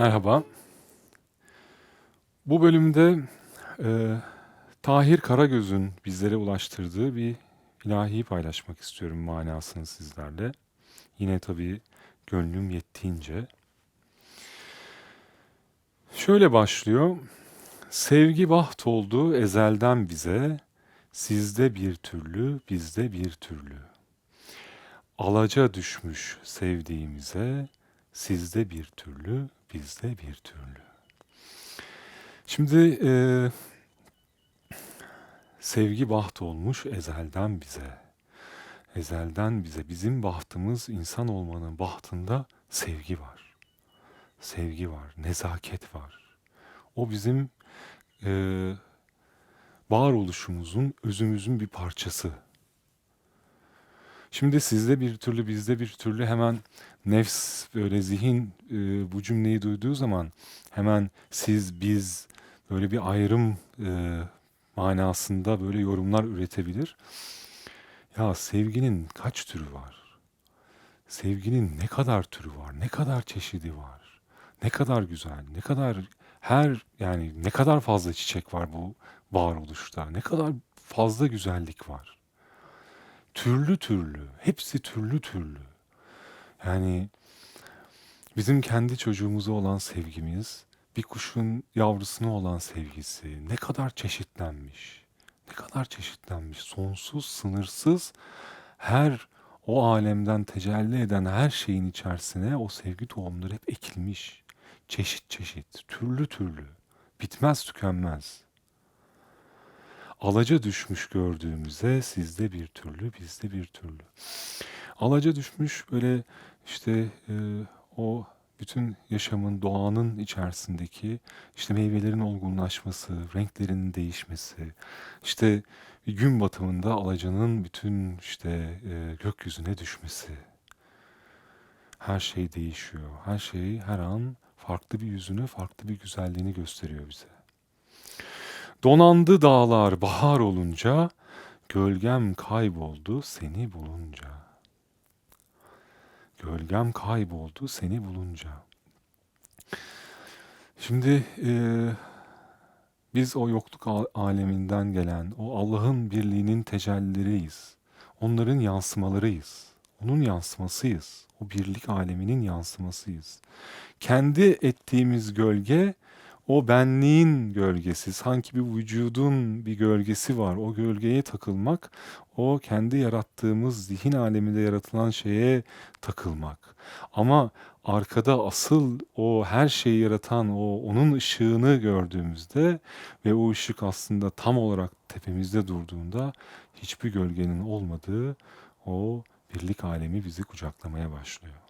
Merhaba. Bu bölümde e, Tahir Karagöz'ün bizlere ulaştırdığı bir ilahiyi paylaşmak istiyorum manasını sizlerle. Yine tabii gönlüm yettiğince. Şöyle başlıyor. Sevgi baht oldu ezelden bize, sizde bir türlü, bizde bir türlü. Alaca düşmüş sevdiğimize, sizde bir türlü, bizde bir türlü. Şimdi e, sevgi baht olmuş ezelden bize. Ezelden bize. Bizim bahtımız insan olmanın bahtında sevgi var. Sevgi var, nezaket var. O bizim e, varoluşumuzun, özümüzün bir parçası. Şimdi sizde bir türlü, bizde bir türlü hemen nefs böyle zihin e, bu cümleyi duyduğu zaman hemen siz, biz böyle bir ayrım e, manasında böyle yorumlar üretebilir. Ya sevginin kaç türü var? Sevginin ne kadar türü var? Ne kadar çeşidi var? Ne kadar güzel, ne kadar her yani ne kadar fazla çiçek var bu varoluşta? Ne kadar fazla güzellik var? Türlü türlü, hepsi türlü türlü. Yani bizim kendi çocuğumuza olan sevgimiz, bir kuşun yavrusuna olan sevgisi ne kadar çeşitlenmiş. Ne kadar çeşitlenmiş. Sonsuz, sınırsız her o alemden tecelli eden her şeyin içerisine o sevgi tohumları hep ekilmiş. Çeşit çeşit, türlü türlü. Bitmez tükenmez. Alaca düşmüş gördüğümüzde sizde bir türlü, bizde bir türlü. Alaca düşmüş böyle işte e, o bütün yaşamın, doğanın içerisindeki işte meyvelerin olgunlaşması, renklerinin değişmesi, işte gün batımında alacanın bütün işte e, gökyüzüne düşmesi. Her şey değişiyor. Her şey her an farklı bir yüzünü, farklı bir güzelliğini gösteriyor bize. Donandı dağlar bahar olunca, gölgem kayboldu seni bulunca. Gölgem kayboldu seni bulunca. Şimdi e, biz o yokluk al- aleminden gelen, o Allah'ın birliğinin tecellileriyiz. Onların yansımalarıyız. Onun yansımasıyız. O birlik aleminin yansımasıyız. Kendi ettiğimiz gölge o benliğin gölgesi. Sanki bir vücudun bir gölgesi var. O gölgeye takılmak, o kendi yarattığımız zihin aleminde yaratılan şeye takılmak. Ama arkada asıl o her şeyi yaratan o onun ışığını gördüğümüzde ve o ışık aslında tam olarak tepemizde durduğunda hiçbir gölgenin olmadığı o birlik alemi bizi kucaklamaya başlıyor.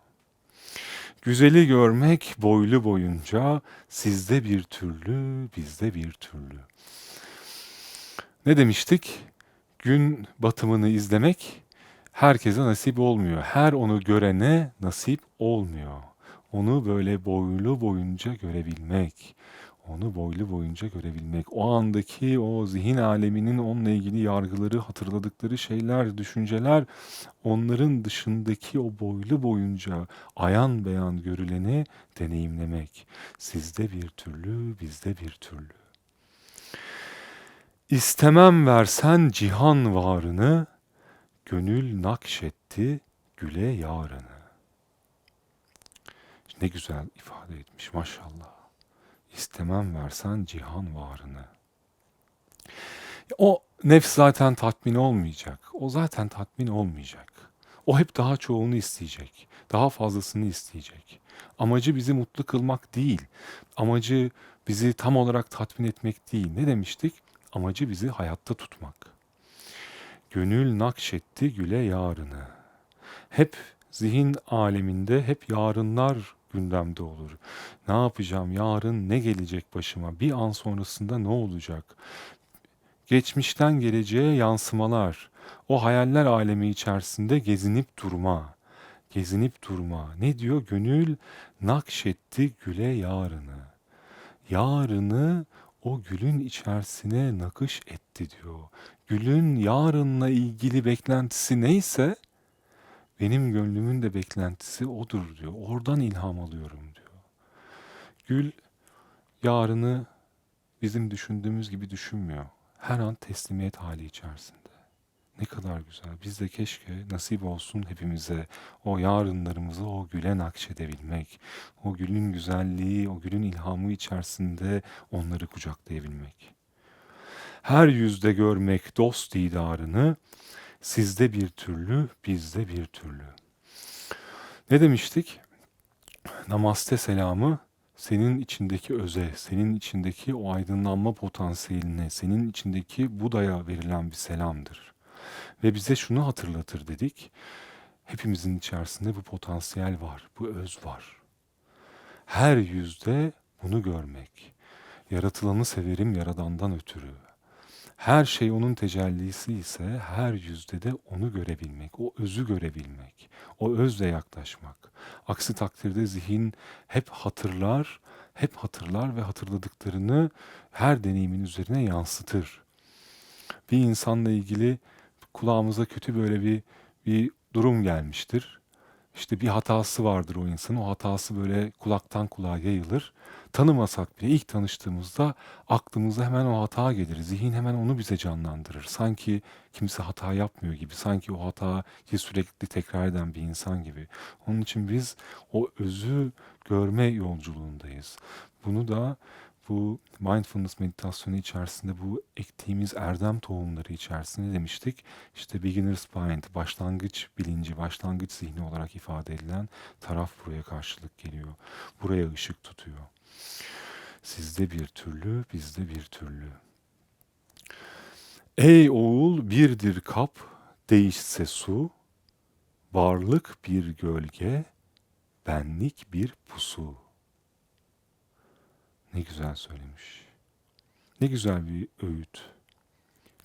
Güzeli görmek boylu boyunca sizde bir türlü, bizde bir türlü. Ne demiştik? Gün batımını izlemek herkese nasip olmuyor. Her onu görene nasip olmuyor. Onu böyle boylu boyunca görebilmek, onu boylu boyunca görebilmek, o andaki o zihin aleminin onunla ilgili yargıları, hatırladıkları şeyler, düşünceler, onların dışındaki o boylu boyunca ayan beyan görüleni deneyimlemek. Sizde bir türlü, bizde bir türlü. İstemem versen cihan varını, gönül nakşetti güle yarını. Ne güzel ifade etmiş maşallah. İstemem versen cihan varını. O nefs zaten tatmin olmayacak. O zaten tatmin olmayacak. O hep daha çoğunu isteyecek. Daha fazlasını isteyecek. Amacı bizi mutlu kılmak değil. Amacı bizi tam olarak tatmin etmek değil. Ne demiştik? Amacı bizi hayatta tutmak. Gönül nakşetti güle yarını. Hep zihin aleminde hep yarınlar gündemde olur. Ne yapacağım? Yarın ne gelecek başıma? Bir an sonrasında ne olacak? Geçmişten geleceğe yansımalar. O hayaller alemi içerisinde gezinip durma. Gezinip durma. Ne diyor? Gönül nakşetti güle yarını. Yarını o gülün içerisine nakış etti diyor. Gülün yarınla ilgili beklentisi neyse benim gönlümün de beklentisi odur diyor. Oradan ilham alıyorum diyor. Gül yarını bizim düşündüğümüz gibi düşünmüyor. Her an teslimiyet hali içerisinde. Ne kadar güzel. Biz de keşke nasip olsun hepimize o yarınlarımızı o güle nakşedebilmek. O gülün güzelliği, o gülün ilhamı içerisinde onları kucaklayabilmek. Her yüzde görmek dost didarını, sizde bir türlü, bizde bir türlü. Ne demiştik? Namaste selamı senin içindeki öze, senin içindeki o aydınlanma potansiyeline, senin içindeki Buda'ya verilen bir selamdır. Ve bize şunu hatırlatır dedik. Hepimizin içerisinde bu potansiyel var, bu öz var. Her yüzde bunu görmek. Yaratılanı severim yaradandan ötürü. Her şey onun tecellisi ise her yüzde de onu görebilmek, o özü görebilmek, o özle yaklaşmak. Aksi takdirde zihin hep hatırlar, hep hatırlar ve hatırladıklarını her deneyimin üzerine yansıtır. Bir insanla ilgili kulağımıza kötü böyle bir bir durum gelmiştir. İşte bir hatası vardır o insanın. O hatası böyle kulaktan kulağa yayılır. Tanımasak bile ilk tanıştığımızda aklımıza hemen o hata gelir. Zihin hemen onu bize canlandırır. Sanki kimse hata yapmıyor gibi. Sanki o hatayı sürekli tekrar eden bir insan gibi. Onun için biz o özü görme yolculuğundayız. Bunu da bu mindfulness meditasyonu içerisinde bu ektiğimiz erdem tohumları içerisinde demiştik. İşte beginner's mind, başlangıç bilinci, başlangıç zihni olarak ifade edilen taraf buraya karşılık geliyor. Buraya ışık tutuyor. Sizde bir türlü, bizde bir türlü. Ey oğul birdir kap, değişse su, varlık bir gölge, benlik bir pusu. Ne güzel söylemiş. Ne güzel bir öğüt.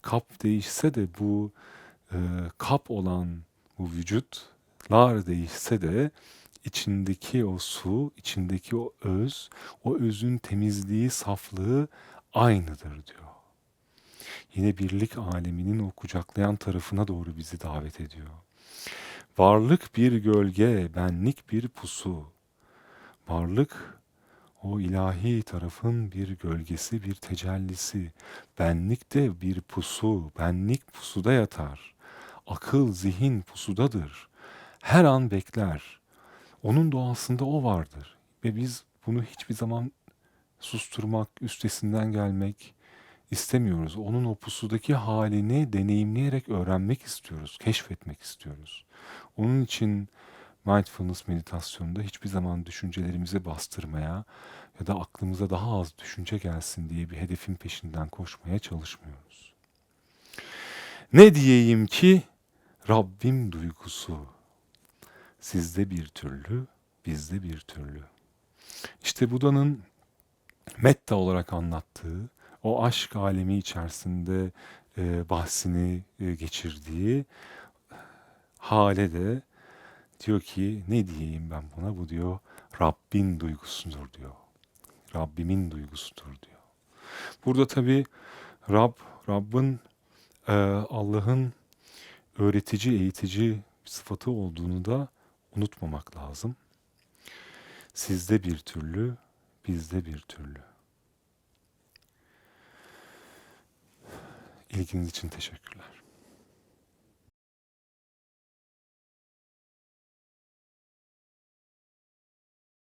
Kap değişse de bu e, kap olan bu vücutlar değişse de içindeki o su, içindeki o öz, o özün temizliği, saflığı aynıdır diyor. Yine birlik aleminin o kucaklayan tarafına doğru bizi davet ediyor. Varlık bir gölge, benlik bir pusu. Varlık o ilahi tarafın bir gölgesi, bir tecellisi. Benlik de bir pusu, benlik pusuda yatar. Akıl, zihin pusudadır. Her an bekler. Onun doğasında o vardır. Ve biz bunu hiçbir zaman susturmak, üstesinden gelmek istemiyoruz. Onun o pusudaki halini deneyimleyerek öğrenmek istiyoruz, keşfetmek istiyoruz. Onun için mindfulness meditasyonunda hiçbir zaman düşüncelerimizi bastırmaya ya da aklımıza daha az düşünce gelsin diye bir hedefin peşinden koşmaya çalışmıyoruz. Ne diyeyim ki Rabbim duygusu sizde bir türlü, bizde bir türlü. İşte Buda'nın metta olarak anlattığı o aşk alemi içerisinde e, bahsini e, geçirdiği hale de diyor ki ne diyeyim ben buna bu diyor Rabbin duygusudur diyor. Rabbimin duygusudur diyor. Burada tabi Rab, Rabbin e, Allah'ın öğretici, eğitici sıfatı olduğunu da unutmamak lazım. Sizde bir türlü, bizde bir türlü. İlginiz için teşekkürler.